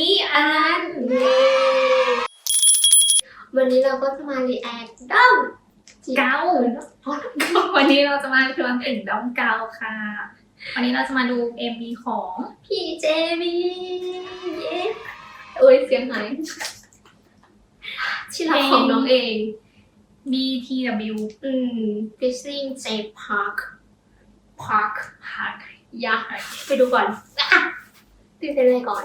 นี้อันนั้นวันนี้เราก็จะมารีแอคด้อมเกาอ๋อวันนี้เราจะมาชวนติ่งด้อมเกาค่ะ วันนี้เราจะมาดู MV ของพี่เจบีเย้โอ้ยเสียงหายที่รักของน้องเอง BTW อืม Fishing J Park Park Park ยะไปดูก่อนอะตื่นเต้นเลยก่อน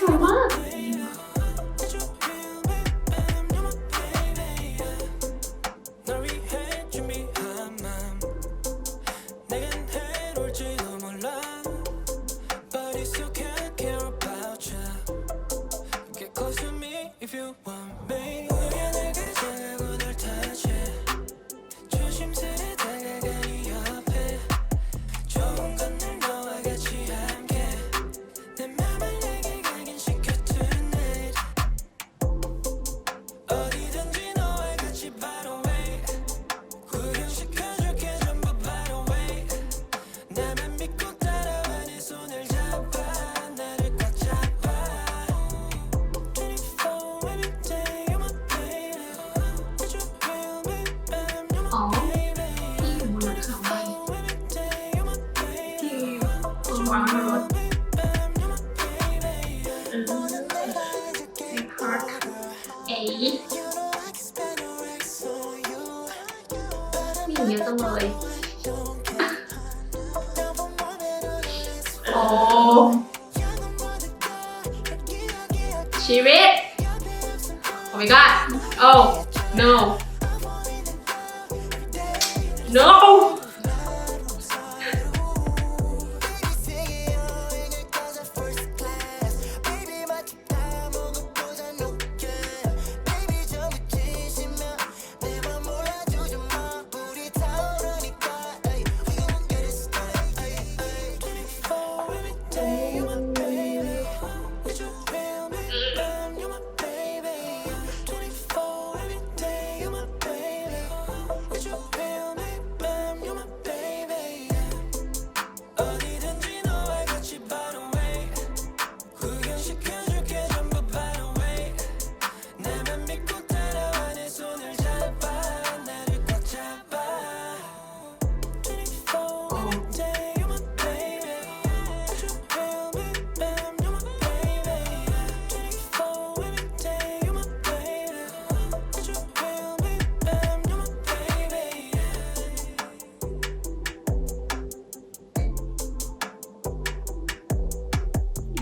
สวยมาก the lily. oh. my God! Oh, no. No!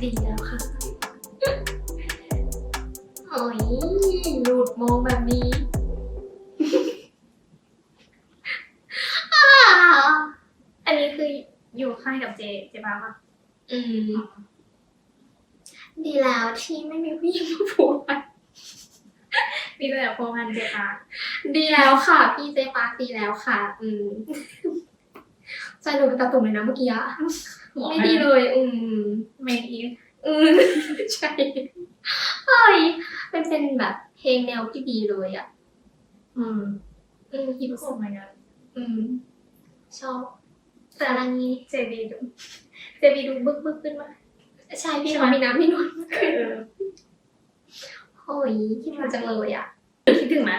ดีแล้วค่ะโอ้ยหลุดมองแบบนี้อ้าอันนี้คืออยู่ค่ายกับเจ เจบ้าปะอืม ดีแล้วที่ไม่มีผู้หญิงมาพูดไปมีแต่โฟพันเจปาดีแล้วค่ะ พี่เจปาร์คดีแล้วค่ะ อืมใจหนูเป็นตาตุ่มเลยนะเมื่อกี้อะ ไม่ดีเลย อืมเมนอีฟอืมใช่เฮ้ยมันเป็นแบบเพลงแนวพี่บีเลยอะ อืม อืมฮิปรู้ฮสึอกปเหมือนกันอืม ชอบแต่อันนี้เจบีดูเจบีดูบึกบึกขึ้นมาใช่พี่เขามีน้ำมีนวลเออโอ้ยคิดถึงจังเลยอะ คิดถึงไหม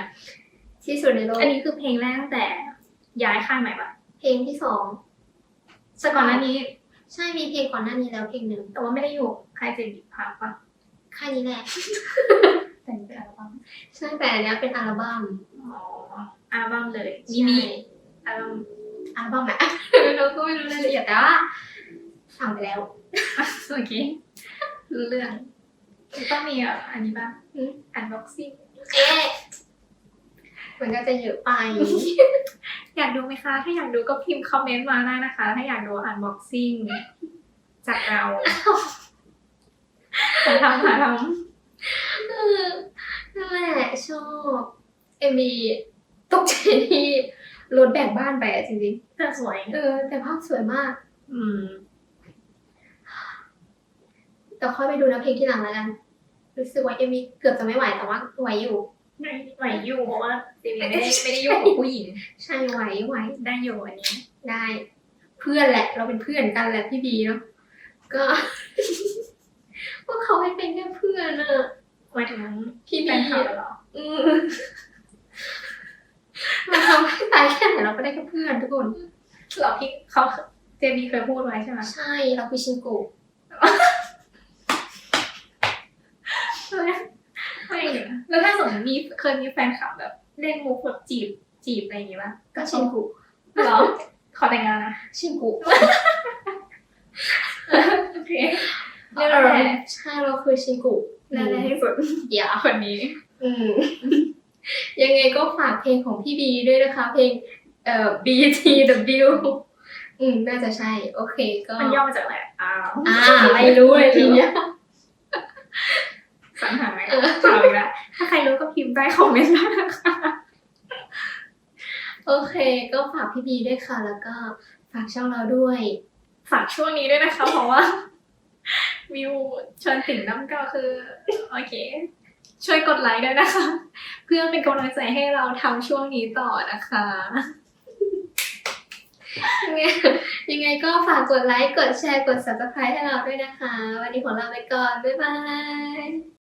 ที่สุดในโลกอันนี้คือเพลงแรกตั้งแต่ย้ายค่ายใหม่ปะเพลงที่สองแต่ก่อนหน้านี้ ใช่มีเพลงก่อนหน้านี้แล้วเพลงหนึ่งแต่ว่าไม่ได้อยู่ค่ายเจบีพาร์คปะค่ายนี้แหละ แต่งเป็นอัลบั้มใช่แต่อันเนี้ยเป็นอัลบั้มอ๋ออัลบั้มเลยมิใช่นิอัลบั้มอัลบั้มอะเราก็ไม่รู้รายละเอียดแต่ว่าสั่งไปแล้วโอเครู้เรื่องต้องมีอะอันนี้ป่ะอืมอันบ็อกซิ่งเอ๊ะมันก็จะเยอะไป อยากดูไหมคะ ถ้าอยากดูก็พิมพ์คอมเมนต์มาได้นะคะ ถ้าอยากดูอันบ็อกซิ่งจากเราหาทำหาทเออนั่นแหละชอบเอมีตกใจที่รถแบ่งบ้านไปอะจริงำแต่สวยๆเออ แต่ภาพสวยมาก อืม แต่ค่อยไปดูน้ำเพลงที่หลังแล้วกัน รู้สึกว่าเอมีเกือบจะไม่ไหวแต่ว่าไหวอยู่ ไม่ไหวอยู่เพราะว่าเจมี่ไม่ได้ไม่ได้อยู่กับผู้หญิง ใช่ไหวไหวได้อยู่อันนี้ ได้ เพื่อนแหละ เราเป็นเพื่อนกันแหละพี่บีเนาะก็พวกเขาให้เป็นแค่เพื่อนอะหมายถึงพี่แฟบีนคลับเหรออืมเราทำให้ตายแค่ไหนเราก็ได้แค่เพื่อนทุกคนเหรอพี่เขาเจมี่เคยพูดไว้ใช่ไหมใช่เราคือชินโกะ ไม่เนี่ย แล้วถ้าสมมติมีเคยมีแฟนคลับแบบเล่นมุกแบบจีบจีบอะไรอย่างงี้ป่ะก็ชินโกะเหรอขอแต่งงานนะชินโกะโอเคเรียกแน่เราแน่ใช่เราคือชินโกะแน่แน่ที่สุดอย่าคนนี้ อืมยังไงก็ฝากเพลงของพี่บีด้วยนะคะ เพลงเอ่อ BTW อืมน่าจะใช่ โอเคก็มันย่อมาจากอะไรอ้าวอ่าไม่รู้เลยทีเนี้ย สังหารไหมถามอีกแล้วถ้าใครรู้ก็พิมพ์ใต้คอมเมนต์ได้นะคะโอเค ก็ฝากพี่บีด้วยค่ะ แล้วก็ฝากช่องเราด้วย ฝากช่วงนี้ด้วยนะคะ เพราะว่า วิวชวนติ่งน้ำเก้าคือ โอเค ช่วยกดไลค์ด้วยนะคะ เพื่อเป็นกำลังใจให้เราทำช่วงนี้ต่อนะคะยังไงยังไงก็ฝากกดไลค์ กดแชร์ กด subscribe ให้เราด้วยนะคะ วันนี้ของเราไปก่อน บ๊ายบาย